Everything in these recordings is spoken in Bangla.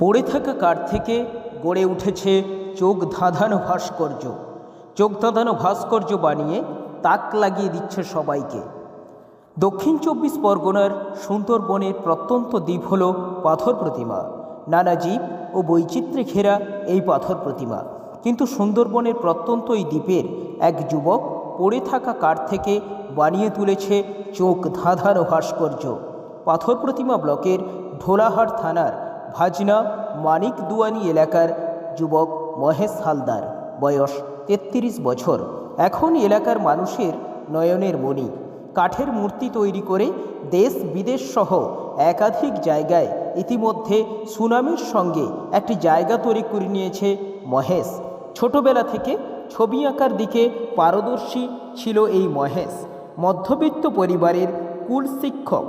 পড়ে থাকা কাঠ থেকে? গড়ে উঠেছে চোখ ধাঁধানো ভাস্কর্য। চোখ ধাঁধানো ভাস্কর্য বানিয়ে তাক লাগিয়ে দিচ্ছে সবাইকে। দক্ষিণ চব্বিশ পরগনার সুন্দরবনের প্রত্যন্ত দ্বীপ হল পাথর প্রতিমা। নানা জীব ও বৈচিত্র্যে ঘেরা এই পাথর প্রতিমা। কিন্তু সুন্দরবনের প্রত্যন্ত এই দ্বীপের এক যুবক পড়ে থাকা কাঠ থেকে বানিয়ে তুলেছে চোখ ধাঁধানো ভাস্কর্য? পাথর প্রতিমা ব্লকের ঢোলাহাট থানার ভাজনা মানিক দুয়ানি এলাকার যুবক মহেশ হালদার, বয়স তেত্রিশ বছর। এখন এলাকার মানুষের নয়নের মণি। কাঠের মূর্তি তৈরি করে দেশ বিদেশ সহ একাধিক জায়গায় ইতিমধ্যে সুনামের সঙ্গে একটি জায়গা তৈরি করে নিয়েছে মহেশ। ছোটবেলা থেকে ছবি আঁকার দিকে পারদর্শী ছিল এই মহেশ। মধ্যবিত্ত পরিবারের কুল শিক্ষক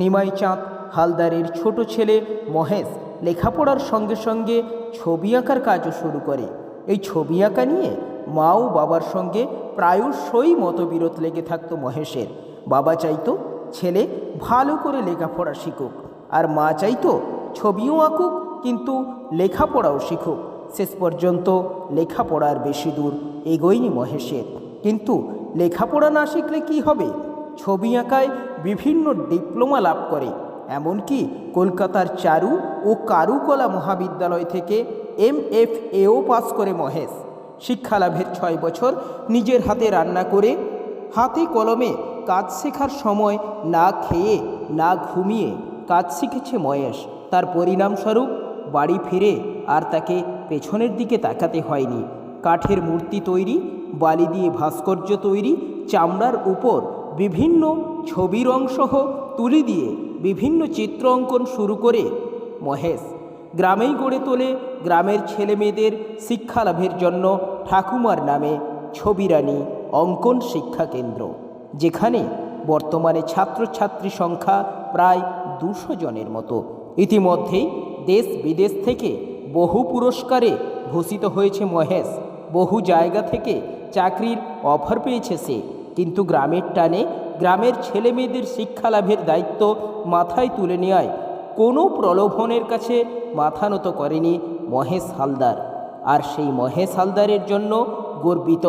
নিমাই চাঁদ হালদারের ছোট ছেলে মহেশ লেখাপড়ার সঙ্গে সঙ্গে ছবি আঁকার কাজও শুরু করে। এই ছবি আঁকা নিয়ে মা ও বাবার সঙ্গে প্রায়শই মতবিরোধ লেগে থাকতো মহেশের। বাবা চাইতো ছেলে ভালো করে লেখাপড়া শিখুক আর মা চাইতো ছবিও আঁকুক কিন্তু লেখাপড়াও শিখুক। শেষ পর্যন্ত লেখাপড়ার বেশি দূর এগোয়নি মহেশের। কিন্তু লেখাপড়া না শিখলে কি হবে? ছবি আঁকায় বিভিন্ন ডিপ্লোমা লাভ করে। এমনকি কলকাতার চারু ও কারুকলা মহাবিদ্যালয় থেকে এম এফ এও পাস করে মহেশ। শিক্ষালাভের ছয় বছর নিজের হাতে রান্না করে হাতে কলমে কাজ শেখার সময় না খেয়ে, না ঘুমিয়ে কাজ শিখেছে মহেশ। তার পরিণামস্বরূপ বাড়ি ফিরে আর তাকে পেছনের দিকে তাকাতে হয়নি। কাঠের মূর্তি তৈরি, বালি দিয়ে ভাস্কর্য তৈরি, চামড়ার উপর বিভিন্ন ছবির অংশহ তুলি দিয়ে বিভিন্ন চিত্র অঙ্কন শুরু করে মহেশ গ্রামেই গড়ে তোলে গ্রামের ছেলে মেয়েদের শিক্ষা লাভের জন্য ঠাকুমার নামে ছবিরানি অঙ্কন শিক্ষা কেন্দ্র, যেখানে বর্তমানে ছাত্রছাত্রী সংখ্যা প্রায় দুশো জনের মতো। ইতিমধ্যেই দেশ বিদেশ থেকে বহু পুরস্কারে ভূষিত হয়েছে মহেশ। বহু জায়গা থেকে চাকরির অফার পেয়েছে সে। কিন্তু গ্রামের টানে গ্রামের ছেলে মেয়েদের শিক্ষা লাভের দায়িত্ব মাথায় তুলে নেওয়ায় কোনো প্রলোভনের কাছে মাথা নত করেনি মহেশ হালদার। আর সেই মহেশ হালদারের জন্য গর্বিত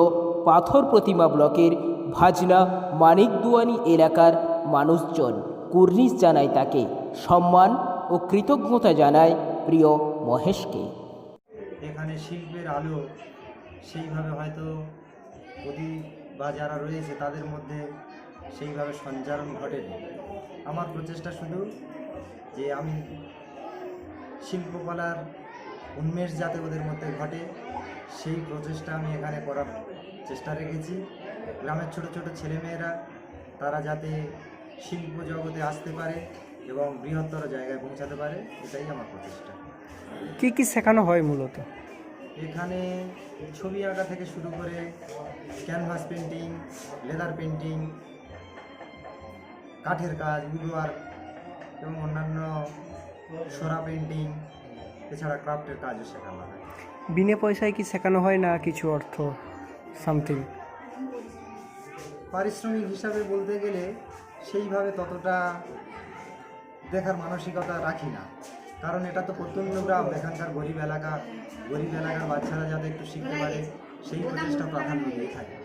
পাথর প্রতিমা ব্লকের ভাজনা মানিকদুয়ানি এলাকার মানুষজন কুর্নিশ জানায় তাকে সম্মান ও কৃতজ্ঞতা জানায় প্রিয় মহেশকে। এখানে শিল্পের আলো সেইভাবে হয়তো বা যারা রয়েছে তাদের মধ্যে সেইভাবে সঞ্চারণ ঘটেনি। আমার প্রচেষ্টা শুধু যে আমি শিল্পকলার উন্মেষ যাতে ওদের মধ্যে ঘটে, সেই প্রচেষ্টা আমি এখানে করার চেষ্টা রেখেছি। গ্রামের ছোট ছোট ছেলেমেয়েরা, তারা যাতে শিল্প জগতে আসতে পারে এবং বৃহত্তর জায়গায় পৌঁছাতে পারে, এটাই আমার প্রচেষ্টা। কি কি শেখানো হয় মূলত? এখানে ছবি আঁকা থেকে শুরু করে ক্যানভাস পেন্টিং লেদার পেন্টিং কাঠের কাজ উডওয়ার্ক এবং অন্যান্য সোরা পেন্টিং এছাড়া ক্রাফটের কাজও শেখানো হয়। বিনা পয়সায় কি শেখানো হয় না কিছু অর্থ সামথিং পারিশ্রমিক হিসাবে বলতে গেলে সেইভাবে ততটা দেখার মানসিকতা রাখি না। কারণ এটা তো প্রত্যন্ত গ্রাম এখানকার গরিব এলাকা গরিব এলাকার বাচ্চারা যাতে একটু শিখতে পারে সেই প্রচেষ্টা প্রাধান্য দিয়ে থাকে।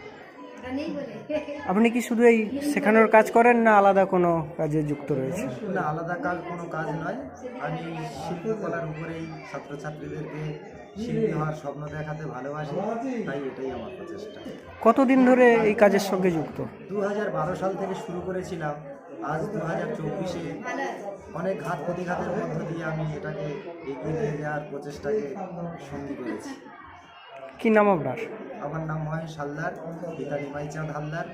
আপনি কি শুধু এই শেখানোর কাজ করেন না আলাদা কোনো কাজে যুক্ত রয়েছে না আলাদা কাজ কোনো কাজ নয়। আমি শিল্পকলার উপরেই ছাত্রছাত্রীদেরকে শিল্পী হওয়ার স্বপ্ন দেখাতে ভালোবাসি তাই এটাই আমার প্রচেষ্টা। কতদিন ধরে এই কাজের সঙ্গে যুক্ত? দু হাজার বারো সাল থেকে শুরু করেছিলাম আজ দু হাজার চব্বিশে অনেক ঘাত প্রতিঘাতের মধ্য দিয়ে আমি এটাকে এগিয়ে নিয়ে যাওয়ার প্রচেষ্টাকে সঙ্গী করেছি। কি নাম আপনার? আমার নাম মহেশ হালদার পিতা নিমাইচাঁদ হালদার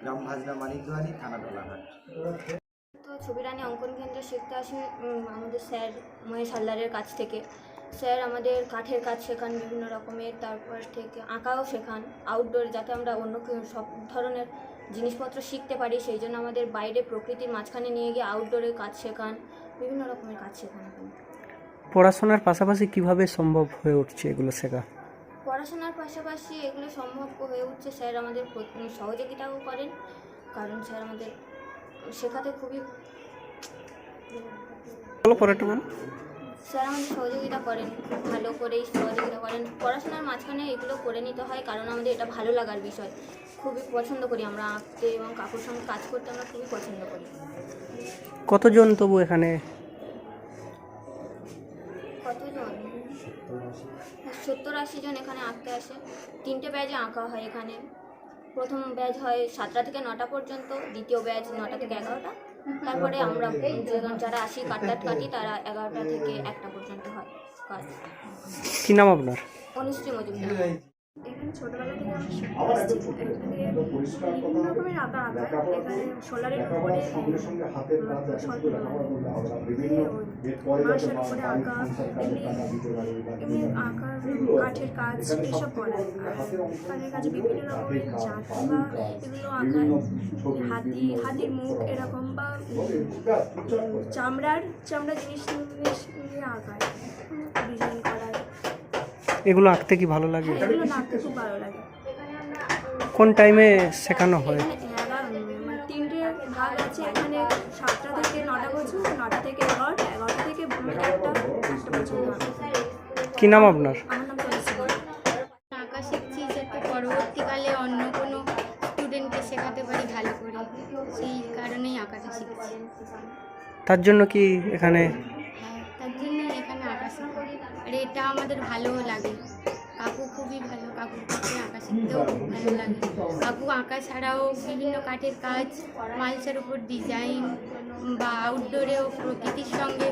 গ্রাম ভাজনা মানিকদোয়ানি থানা ডোলাঘাট। তো ছবি রানী অঙ্কন কেন্দ্রে শিখতে আসি আমাদের স্যার মহেশ হালদারের কাছ থেকে। স্যার আমাদের কাঠের কাজ শেখান বিভিন্ন রকমের তারপর থেকে আঁকাও শেখান আউটডোর যাতে আমরা অন্য কেউ- সব ধরনের জিনিসপত্র শিখতে পারি সেই জন্য আমাদের বাইরে প্রকৃতির মাঝখানে নিয়ে গিয়ে আউটডোরে কাজ শেখান বিভিন্ন রকমের কাজ শেখান এখানে। পড়াশোনার পাশাপাশি কীভাবে সম্ভব হয়ে উঠছে এগুলো শেখা? পড়াশোনার পাশাপাশি এগুলো সম্ভব হয়ে উঠছে স্যার আমাদের সহযোগিতাও করেন কারণ স্যার আমাদের শেখাতে খুবই বলো পরেরটা বলো। স্যার আমাদের সহযোগিতা করেন খুব ভালো করেই সহযোগিতা করেন। পড়াশোনার মাঝখানে এগুলো করে নিতে হয় কারণ আমাদের এটা ভালো লাগার বিষয়। খুবই পছন্দ করি আমরা আঁকতে এবং কাকুর সঙ্গে কাজ করতে আমরা খুবই পছন্দ করি। কতজন তবু এখানে? কতজন? সত্তর আশি জন এখানে আঁকতে আসে। তিনটে ব্যাচে আঁকা হয় এখানে। প্রথম ব্যাচ হয় সাতটা থেকে নটা পর্যন্ত দ্বিতীয় ব্যাচ নটা থেকে এগারোটা। তারপরে আমরা যারা আসি কাটটাট কাটি তারা এগারোটা থেকে একটা পর্যন্ত হয় কাজ কি নাম আপনার? অনুশ্রী মজুমদার। এখানে ছোটবেলা থেকে আমি শিখতে বিভিন্ন রকমের আঁকা আঁকা এখানে সোলারের উপরে উপরে আঁকা এমনি কাঠের কাজ এসব করায় আর কাঠের কাজে বিভিন্ন রকমের জাতি বা এগুলো আঁকায় হাতি হাতির মুখ এরকম বা চামড়ার চামড়া জিনিস নিয়ে- আঁকায় ডিজাইন করায় এগুলো আঁকতে কি ভালো লাগে? হ্যাঁ এগুলো আঁকতে খুব ভালো লাগে। কোন টাইমে শেখানো হয়? এগারো মানে তিনটে ভাগ আছে। এখানে সাতটা থেকে নটা পর্যন্ত নটা থেকে এগারোটা এগারোটা থেকে একটা একটা পর্যন্ত কি নাম আপনার? আমার নাম তনুশ্রী আঁকা শিখছি যাতে পরবর্তীকালে অন্য কোনো স্টুডেন্টকে শেখাতে পারি ভালো করে। সেই কারণেই আঁকাটা শিখছি। তার জন্য কি এখানে হ্যাঁ তার জন্যই এখানে আঁকা শেখা। আর এটা আমাদের ভালোও লাগে। কাকু খুবই ভালো কাকুর কাছে আঁকা শিখতেও খুব ভালো লাগে। কাকু আঁকা ছাড়াও বিভিন্ন কাঠের কাজ মালসার উপর ডিজাইন বা আউটডোরেও প্রকৃতির সঙ্গে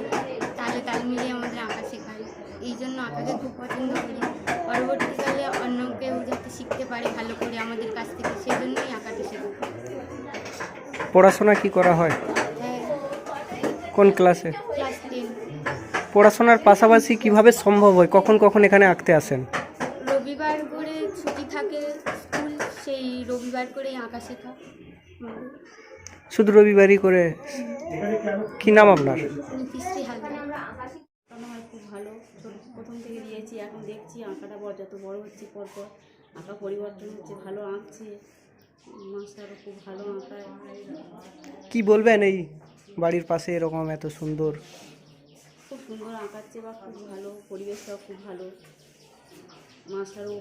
তালে তাল মিলিয়ে আমাদের আঁকা শেখায়। এই জন্য আঁকাকে খুব পছন্দ করি। পরবর্তীকালে অন্য কেউ যাতে শিখতে পারে ভালো করে আমাদের কাছ থেকে সেজন্যই আঁকাটা শেখা। পড়াশোনা কি করা হয়? হ্যাঁ। কোন ক্লাসে? পড়াশোনার পাশাপাশি কীভাবে সম্ভব হয়? কখন কখন এখানে আঁকতে আসেন রবিবার করে ছুটি থাকে স্কুল সেই রবিবার করেই আঁকা শেখা। শুধু রবিবারই করে? কি নাম আপনার? নীতিশ্রী হালদার। হয় খুব ভালো। প্রথম থেকে দিয়েছি এখন দেখছি আঁকাটা বড় যত বড় হচ্ছে পরপর আঁকা পরিবর্তন হচ্ছে ভালো আঁকছে। মাস্টারও খুব ভালো আঁকায়। কি বলবেন এই বাড়ির পাশে এরকম এত সুন্দর? খুব সুন্দর আঁকাচ্ছে বা খুব ভালো পরিবেশটাও খুব ভালো। মাস্টারও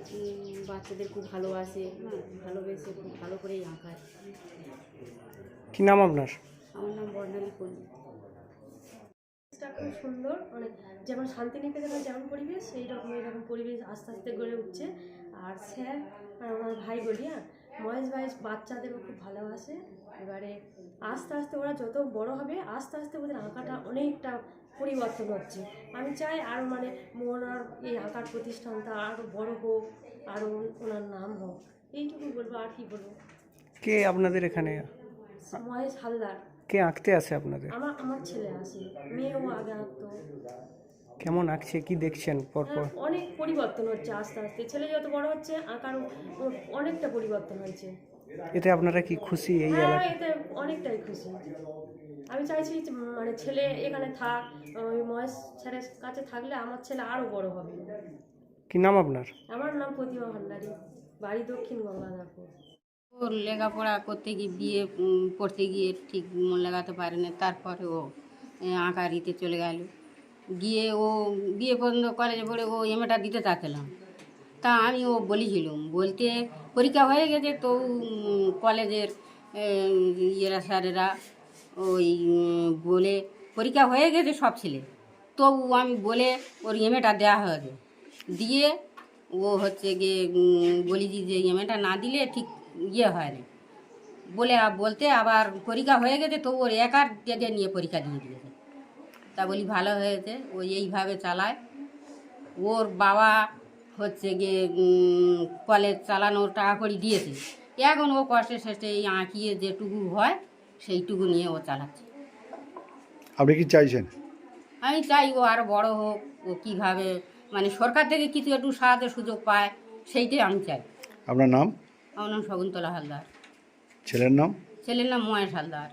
বাচ্চাদের খুব ভালোবাসে হ্যাঁ ভালোবেসে খুব ভালো করেই আঁকায়। কি নাম আপনার? আমার নাম বর্ণালী পল্লী খুব সুন্দর মানে যেমন শান্তিনিকেতনের যেমন পরিবেশ সেই রকম এরকম পরিবেশ আস্তে আস্তে গড়ে উঠছে। আর স্যার আর আমার ভাই বলিয়া হ্যাঁ মহেশ ভাই বাচ্চাদেরও খুব ভালোবাসে। এবারে আস্তে আস্তে ওরা যত বড় হবে আস্তে আস্তে ওদের আঁকাটা অনেকটা পরিবর্তন হচ্ছে। আমি চাই আরও মানে ওনার এই আঁকার প্রতিষ্ঠানটা আরও বড় হোক আরও ওনার নাম হোক। এইটুকু বলব আর কি বলব? কে আপনাদের এখানে? মহেশ হালদার। কে আঁকতে আসে আপনাদের? আমার আমার ছেলে আসে মেয়েও আগে আঁকতো। কেমন আঁকছে কি দেখছেন পরপর? হ্যাঁ, অনেক পরিবর্তন হচ্ছে আস্তে আস্তে। ছেলে যত বড় হচ্ছে আঁকার অনেকটা পরিবর্তন হয়েছে। এতে আপনারা কি খুশি এই হ্যাঁ এতে অনেকটাই খুশি। আমি চাইছি যে, মানে ছেলে এখানে থাক ওই মহেশ ছেলের কাছে থাকলে আমার ছেলে আরও বড় হবে। কি নাম আপনার? আমার নাম প্রতিমা ভান্ডারী বাড়ি দক্ষিণ গঙ্গাধারপুর। ওর লেখাপড়া করতে গিয়ে বিয়ে পড়তে গিয়ে ঠিক মন লাগাতে পারে না তারপরে ও এ, আঁকা দিতে চলে গেল। গিয়ে ও বিয়ে পর্যন্ত কলেজে পড়ে ও এমএটা দিতে চাচ্ছিলাম তা আমি ও বলেছিলাম, বলতে পরীক্ষা হয়ে গেছে তো কলেজের ইয়েরা, স্যারেরা ওই বলে পরীক্ষা হয়ে গেছে সব ছেলে। তবু আমি বলে ওর এমএটা দেওয়া হয়েছে। দিয়ে ও হচ্ছে গিয়ে বলি যে এমএটা না দিলে ঠিক ইয়ে হয় না। বলে বলতে আবার পরীক্ষা হয়ে গেছে তো ওর একার ডেটে নিয়ে পরীক্ষা দিয়ে দিয়েছে। তা বলি ভালো হয়েছে। ও এইভাবে চালায়। ওর বাবা হচ্ছে গিয়ে কলেজ চালানোর টাকা করে দিয়েছে। এখন ও কষ্টে শেষে এই আঁকিয়ে যেটুকু হয় সেইটুকু নিয়ে ও চালাচ্ছে। আপনি কি চাইছেন? আমি চাই ও আর বড় হোক ও কীভাবে মানে সরকার থেকে কিছু একটু সাহায্য সুযোগ পায় সেইটাই আমি চাই। আপনার নাম? আমার নাম শকুন্তলা হালদার। ছেলের নাম? ছেলের নাম মহেশ হালদার।